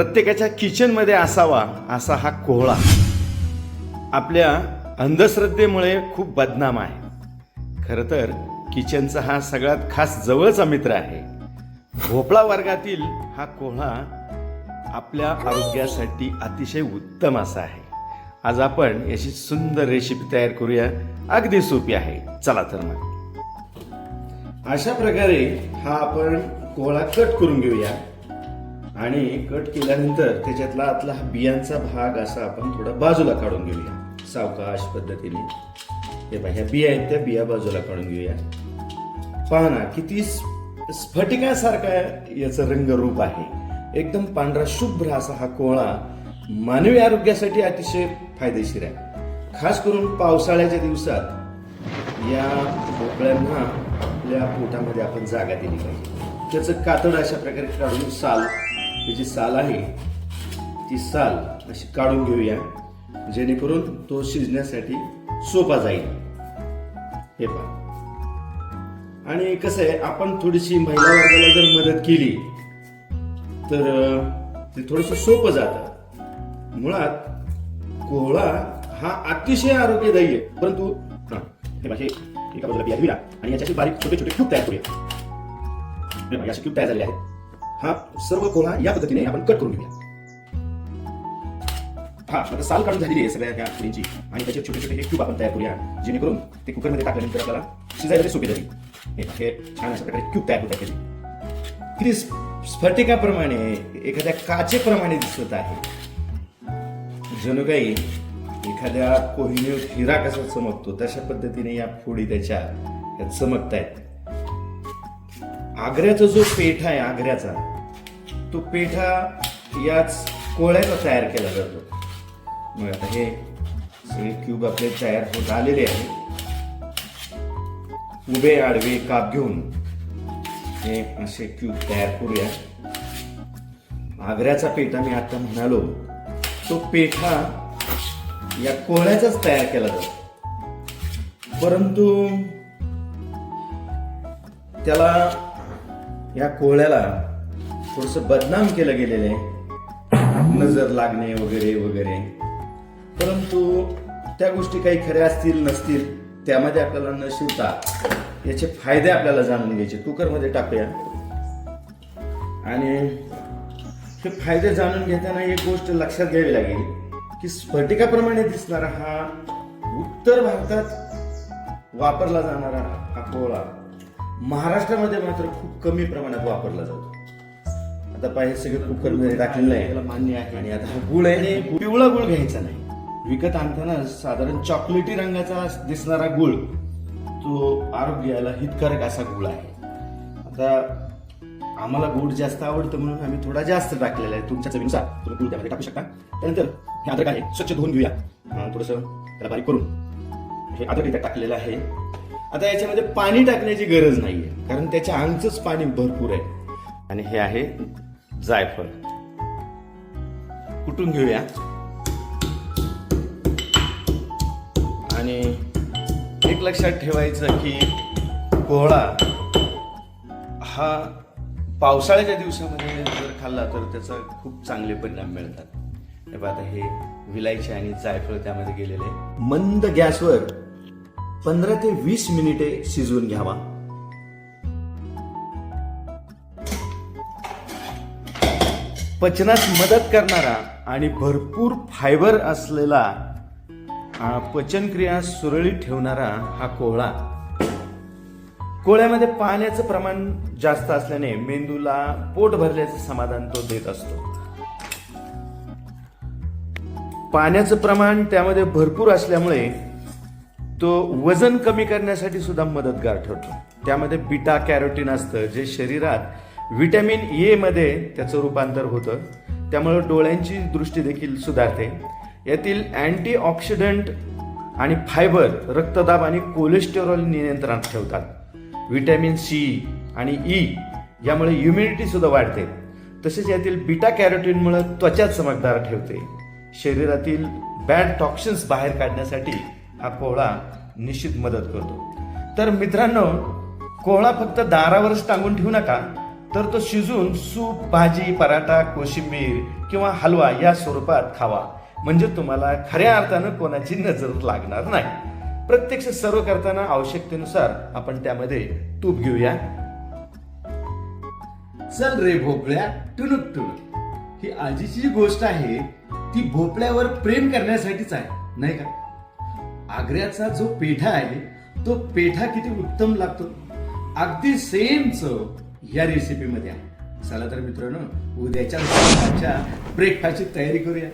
प्रत्येकाच्या किचनमध्ये असावा असा हा कोहळा. आपल्या अंधश्रद्धेमुळे खूप बदनाम आहे. खरं तर किचनचा हा सगळ्यात खास जवळचा मित्र आहे. भोपळा वर्गातील हा कोहळा आपल्या आरोग्यासाठी अतिशय उत्तम असा आहे. आज आपण याची सुंदर रेसिपी तयार करूया. अगदी सोपी आहे. चला तर मग. अशा प्रकारे हा आपण कोहळा कट करून घेऊया. आणि कट केल्यानंतर त्याच्यातला आतला हा बियांचा भाग असा आपण थोडा बाजूला काढून घेऊया. सावकाश पद्धतीने. हे बा ह्या बिया आहेत त्या बिया बाजूला काढून घेऊया. पहा ना किती स्फटिकासारखा याचं रंगरूप आहे. एकदम पांढरा शुभ्र असा हा कोहळा मानवी आरोग्यासाठी अतिशय फायदेशीर आहे. खास करून पावसाळ्याच्या दिवसात या भोपळ्यांना आपल्या पोटामध्ये आपण जागा दिली पाहिजे. त्याचं कातड अशा प्रकारे काढून साल जी साल आहे ती साल अशी काढून घेऊया जेणेकरून तो शिजण्यासाठी सोपा जाईल. हे पहा. आणि कसं आहे आपण थोडीशी महिला वर्गाला जर मदत केली तर ते थोडंसं सोपं जातं. मुळात कोहळा हा अतिशय आरोग्यदायी आहे. परंतु हे बघा, एका बाजूला बिया घेऊया आणि याच्याशी बारीक छोटे छोटे क्यूब तयार करूया. हे क्यूब तयार झाले आहेत. हा सर्व कोणा या पद्धतीने आपण कट करून घेऊया. हा आता साल काढून झालेली आहे सगळ्या त्या फुलींची आणि त्याचे छोटे छोटे हे क्यूब आपण तयार करूया जेणेकरून ते कुकरमध्ये टाकल्यानंतर आपल्याला शिजायला सोपे जाईल. हे छान अशा प्रकारे क्यूब तयार होतात त्याचे. किती स्फटिकाप्रमाणे एखाद्या काचेप्रमाणे दिसत आहे. जणू काही एखाद्या कोहिनूर हिरा कसा चमकतो तशा पद्धतीने या फोडी त्याच्या या चमकत आहेत आग्र्याचा जो पेठ आहे आग्र्याचा तो पेठा याच कोळ्याचा तयार केला जातो. मग आता हे सगळे क्यूब आपले तयार होत आलेले आहे उभे आडवे काप घेऊन हे असे क्यूब तयार करूया. आग्र्याचा पेठा मी आता म्हणालो तो पेठा या कोळ्याचाच तयार केला जातो. परंतु त्याला या कोहळ्याला थोडस बदनाम केलं गेलेलं आहे. नजर लागणे वगैरे वगैरे. परंतु त्या गोष्टी काही खऱ्या असतील नसतील त्यामध्ये आपल्याला न शिवता याचे फायदे आपल्याला जाणून घ्यायचे. कुकरमध्ये टाकूया. आणि हे फायदे जाणून घेताना एक गोष्ट लक्षात घ्यावी लागेल की स्फटिकाप्रमाणे दिसणारा हा उत्तर भारतात वापरला जाणारा हा कोळा महाराष्ट्रामध्ये मात्र खूप कमी प्रमाणात वापरला जातो. आता पाहिजे सगळं कुकरमध्ये टाकलेलं आहे. मान्य आहे. आणि आता हा गुळ आहे पिवळा गुळ घ्यायचा नाही. विकत आणताना साधारण चॉकलेटी रंगाचा दिसणारा गुळ तो आरोग्याला हितकारक असा गुळ आहे. आता आम्हाला गोड जास्त आवडतं म्हणून आम्ही थोडा जास्त टाकलेला आहे. तुमच्या चवीनुसार तुम्ही गुळ त्यामध्ये टाकू शकता. त्यानंतर हे अद्रक आहे स्वच्छ धुवून घेऊया. थोडंसं त्याला बारीक करून. हे अद्रक इथे टाकलेलं आहे. आता याच्यामध्ये पाणी टाकण्याची गरज नाहीये कारण त्याच्या अंगच पाणी भरपूर आहे. आणि हे आहे जायफळ. कुटून घेऊया? आणि एक लक्षात ठेवायचं की कोहळा हा पावसाळ्याच्या दिवसामध्ये जर खाल्ला तर त्याचा खूप चांगले परिणाम मिळतात. हे आता हे विलायची आणि जायफळ त्यामध्ये गेलेले. मंद गॅसवर पंधरा ते वीस मिनिटे शिजवून घ्यावा. पचनास मदत करणारा आणि भरपूर फायबर असलेला पचनक्रिया सुरळीत ठेवणारा हा कोहळा. कोळ्यामध्ये पाण्याचं प्रमाण जास्त असल्याने मेंदूला पोट भरल्याचं समाधान तो देत असतो. पाण्याचं प्रमाण त्यामध्ये भरपूर असल्यामुळे तो वजन कमी करण्यासाठी सुद्धा मदतगार ठरतो. त्यामध्ये बिटा कॅरोटीन असतं जे शरीरात व्हिटॅमिन एमध्ये त्याचं रूपांतर होतं. त्यामुळं डोळ्यांची दृष्टी देखील सुधारते. यातील अँटीऑक्सिडंट आणि फायबर रक्तदाब आणि कोलेस्टेरॉल नियंत्रणात ठेवतात. व्हिटॅमिन सी आणि ई यामुळे इम्युनिटी सुद्धा वाढते. तसेच यातील बिटा कॅरोटीनमुळे त्वचा चमकदार ठेवते. शरीरातील बॅड टॉक्सिन्स बाहेर काढण्यासाठी हा कोहळा निश्चित मदत करतो. तर मित्रांनो कोहळा फक्त दारावरच टांगून ठेवू नका. तर तो शिजून सूप भाजी पराठा कोशिंबीर किंवा हलवा या स्वरूपात खावा. म्हणजे तुम्हाला खऱ्या अर्थानं कोणाची नजर लागणार नाही. प्रत्यक्ष सर्व करताना आवश्यकतेनुसार आपण त्यामध्ये तूप घेऊया. चल रे भोपळ्या टुनुक टुनुक ही आजीची जी गोष्ट आहे ती भोपळ्यावर प्रेम करण्यासाठीच आहे नाही का? आग्र्याचा जो पेठा आहे तो पेठा किती उत्तम लागतो. अगदी सेम चव या रेसिपीमध्ये आहे. चला तर मित्रांनो उद्याच्या ब्रेकफास्टची तयारी करूया.